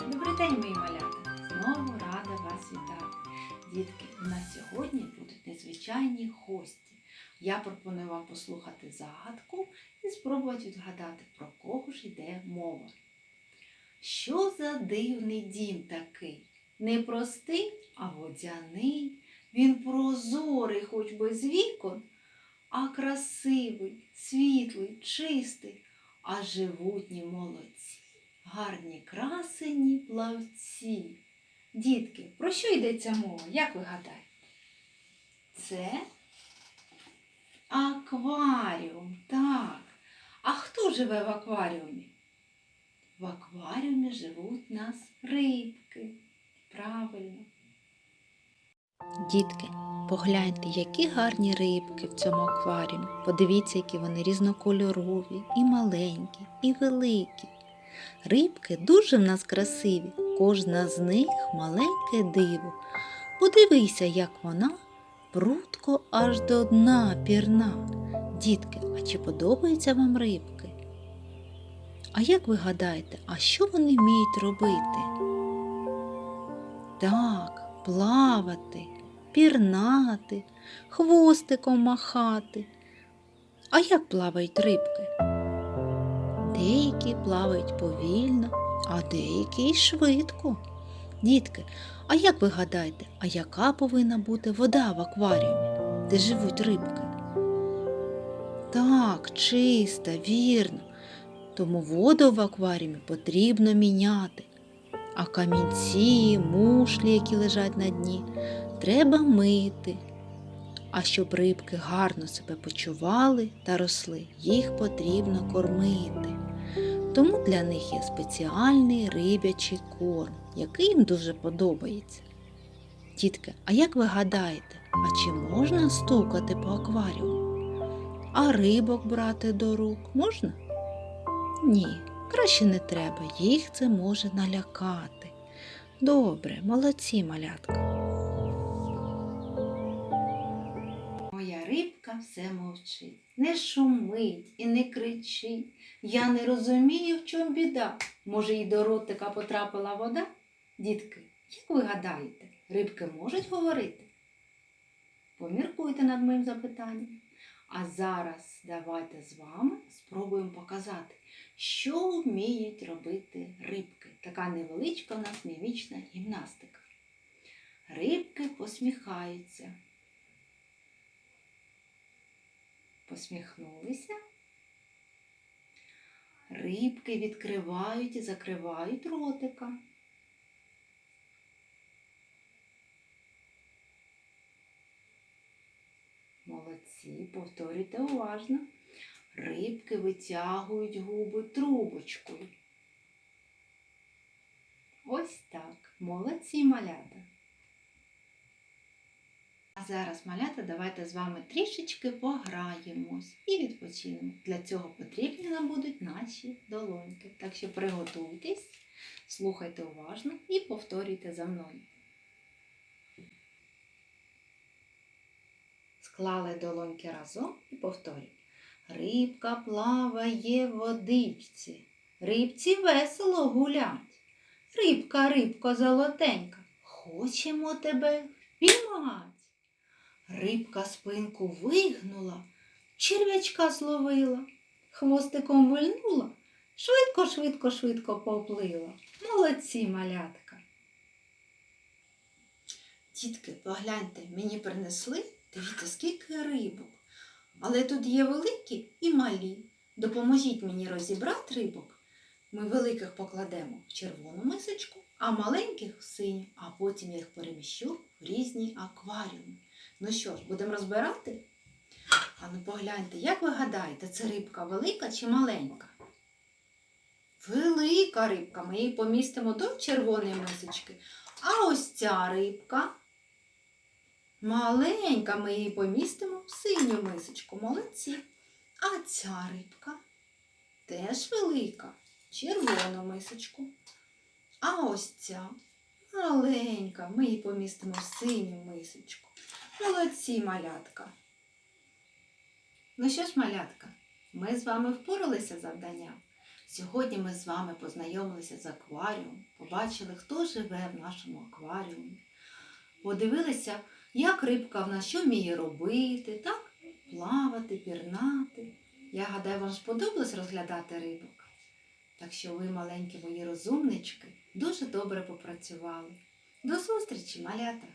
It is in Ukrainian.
Добрий день, мої малята! Знову рада вас вітати. Дітки, у нас сьогодні будуть незвичайні гості. Я пропоную вам послухати загадку і спробувати відгадати, про кого ж йде мова. Що за дивний дім такий? Не простий, а водяний. Він прозорий, хоч без вікон, а красивий, світлий, чистий, а живутні молодці гарні красені плавці. Дітки, про що йдеться мова? Як ви гадаєте? Це акваріум, так. А хто живе в акваріумі? В акваріумі живуть нас рибки. Правильно. Дітки, погляньте, які гарні рибки в цьому акваріумі. Подивіться, які вони різнокольорові, і маленькі, і великі. Рибки дуже в нас красиві, кожна з них маленьке диво. Подивися, як вона прутко аж до дна пірна. Дітки, а чи подобаються вам рибки? А як ви гадаєте, а що вони вміють робити? Так, плавати, пірнати, хвостиком махати. А як плавають рибки? Деякі плавають повільно, а деякі й швидко. Дітки, а як ви гадаєте, а яка повинна бути вода в акваріумі, де живуть рибки? Так, чиста, вірно. Тому воду в акваріумі потрібно міняти. А камінці, мушлі, які лежать на дні, треба мити. А щоб рибки гарно себе почували та росли, їх потрібно кормити. Тому для них є спеціальний рибячий корм, який їм дуже подобається. Тітки, а як ви гадаєте, а чи можна стукати по акваріуму? А рибок брати до рук можна? Ні, краще не треба, їх це може налякати. Добре, молодці, малятка. Моя рибка все мовчить, не шумить і не кричить. Я не розумію, в чому біда. Може, і до ротика потрапила вода? Дітки, як ви гадаєте, рибки можуть говорити? Поміркуйте над моїм запитанням. А зараз давайте з вами спробуємо показати, що вміють робити рибки. Така невеличка у нас мімічна гімнастика. Рибки посміхаються. Посміхнулися. Рибки відкривають і закривають ротика. Молодці, повторюйте уважно. Рибки витягують губи трубочкою. Ось так. Молодці малята. А зараз, малята, давайте з вами трішечки пограємось і відпочинемо. Для цього потрібні нам будуть наші долоньки. Так що приготуйтесь, слухайте уважно і повторюйте за мною. Склали долоньки разом і повторюємо. Рибка плаває в водичці, рибці весело гулять. Рибка, рибко золотенька, хочемо тебе впіймать. Рибка спинку вигнула, черв'ячка зловила, хвостиком вильнула, швидко, швидко, швидко поплила. Молодці, малятка. Дітки, погляньте, мені принесли, дивіться, скільки рибок. Але тут є великі і малі. Допоможіть мені розібрати рибок. Ми великих покладемо в червону мисочку, а маленьких в синю, а потім я їх переміщу в різні акваріуми. Ну що ж, будемо розбирати? А ну погляньте, як ви гадаєте, це рибка велика чи маленька? Велика рибка. Ми її помістимо до червоної мисочки. А ось ця рибка. Маленька, ми її помістимо в синю мисочку. Молодці. А ця рибка теж велика, червону мисочку. А ось ця маленька, ми її помістимо в синю мисочку. Молодці, малятка. Ну що ж, малятка, Ми з вами впоралися з завданням. Сьогодні ми з вами познайомилися з акваріумом, побачили, хто живе в нашому акваріумі. Подивилися, як рибка в нас що вміє робити, так? Плавати, пірнати. Я гадаю, вам сподобалось розглядати рибок. Так що ви, маленькі мої розумнички, дуже добре попрацювали. До зустрічі, малята!